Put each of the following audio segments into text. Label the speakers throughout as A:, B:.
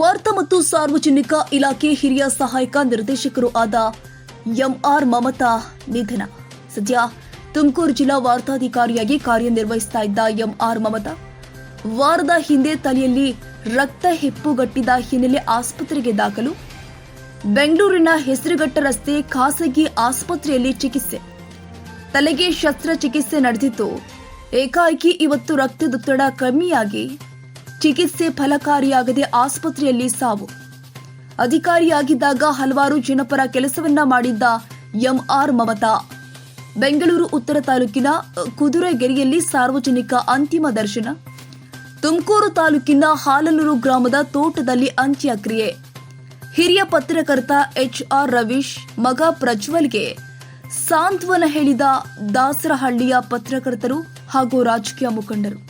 A: ವಾರ್ತಾ ಮತ್ತು ಸಾರ್ವಜನಿಕ ಇಲಾಖೆ ಹಿರಿಯ ಸಹಾಯಕ ನಿರ್ದೇಶಕರು ಆದ ಎಂಆರ್ ಮಮತಾ ನಿಧನ. ಸದ್ಯ ತುಮಕೂರು ಜಿಲ್ಲಾ ವಾರ್ತಾಧಿಕಾರಿಯಾಗಿ ಕಾರ್ಯನಿರ್ವಹಿಸ್ತಾ ಇದ್ದ ಎಂಆರ್ ಮಮತಾ ವಾರದ ಹಿಂದೆ ತಲೆಯಲ್ಲಿ ರಕ್ತ ಹೆಪ್ಪುಗಟ್ಟಿದ ಹಿನ್ನೆಲೆ ಆಸ್ಪತ್ರೆಗೆ ದಾಖಲು. ಬೆಂಗಳೂರಿನ ಹೆಸರುಘಟ್ಟ ರಸ್ತೆ ಖಾಸಗಿ ಆಸ್ಪತ್ರೆಯಲ್ಲಿ ಚಿಕಿತ್ಸೆ. ತಲೆಗೆ ಶಸ್ತ್ರಚಿಕಿತ್ಸೆ ನಡೆದಿತ್ತು ಏಕಾಏಕಿ ಇವತ್ತು ರಕ್ತದೊತ್ತಡ ಕಮ್ಮಿಯಾಗಿ ಚಿಕಿತ್ಸೆ ಫಲಕಾರಿಯಾಗದೆ ಆಸ್ಪತ್ರೆಯಲ್ಲಿ ಸಾವು. ಅಧಿಕಾರಿಯಾಗಿದ್ದಾಗ ಹಲವಾರು ಜನಪರ ಕೆಲಸವನ್ನ ಮಾಡಿದ್ದ ಎಂಆರ್ ಮಮತಾ. ಬೆಂಗಳೂರು ಉತ್ತರ ತಾಲೂಕಿನ ಕುದುರೆಗೆರೆಯಲ್ಲಿ ಸಾರ್ವಜನಿಕ ಅಂತಿಮ ದರ್ಶನ. ತುಮಕೂರು ತಾಲೂಕಿನ ಹಾಲನೂರು ಗ್ರಾಮದ ತೋಟದಲ್ಲಿ ಅಂತ್ಯಕ್ರಿಯೆ. ಹಿರಿಯ ಪತ್ರಕರ್ತ ಎಚ್ ಆರ್ ರವೀಶ್, ಮಗ ಪ್ರಜ್ವಲ್ಗೆ ಸಾಂತ್ವನ ಹೇಳಿದ ದಾಸರಹಳ್ಳಿಯ ಪತ್ರಕರ್ತರು ಹಾಗೂ ರಾಜಕೀಯ ಮುಖಂಡರು.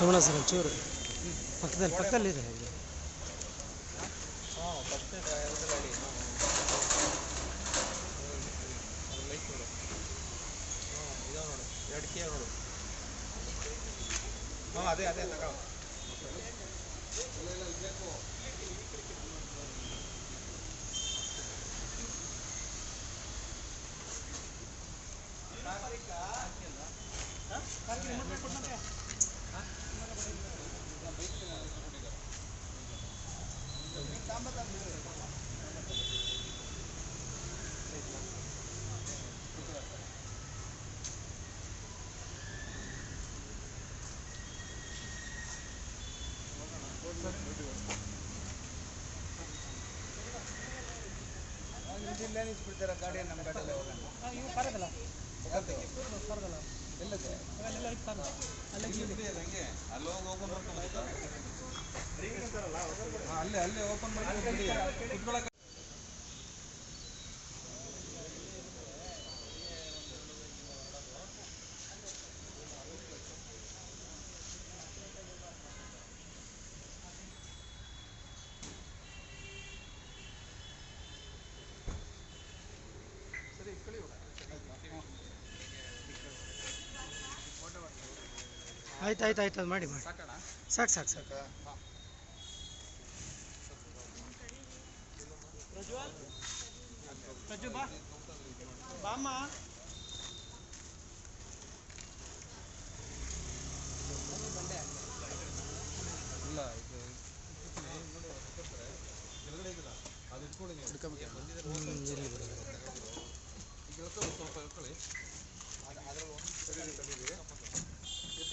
B: ಸುಮ್ಮನೆ ಸರ್ ಒಂಚೂರು. ಪಕ್ಕದಲ್ಲಿ ಪಕ್ಕದಲ್ಲಿದೆ
C: ಅದೇ ಅದೇ ತಗೋ. ಇಲ್ಲೇ ನಿಲ್ಸ್ಬಿಡ್ತೀರ ಗಾಡಿ ನಮ್ಮ ಗಾಡಿಯಲ್ಲೇ ಹೋಗೋಣ. ಎಲ್ಲದೆ? ಅಲ್ಲಿ ಬಿಡಿ ಅದು ಹಂಗೆ ಅಲ್ಲಿ ಹೋಗಿ ಓಪನ್ ಮಾಡ್ಕೊಂಡು ಅಲ್ಲೇ ಅಲ್ಲೇ ಓಪನ್ ಮಾಡಿ
B: ಆಯ್ತು ಆಯ್ತು ಆಯ್ತು ಅದು ಮಾಡಿ ಮಾಡಿ. ಸಾಕು ಸಾಕು ಸಾಕು.
C: ಇಲ್ಲ ಇದು ಕೆಳಗಡೆ ಇದೆಯಲ್ಲ ಅದು ಇಟ್ಕೊಳ್ಳಿ ನೀವು.
B: ಹ್ಮ್, ಇರ್ಲಿ ಬಿಡು.
C: ಈಗ ಇಳ್ಕೊಳ್ಳಿ ಸ್ವಲ್ಪ ಇಳ್ಕೊಳ್ಳಿ.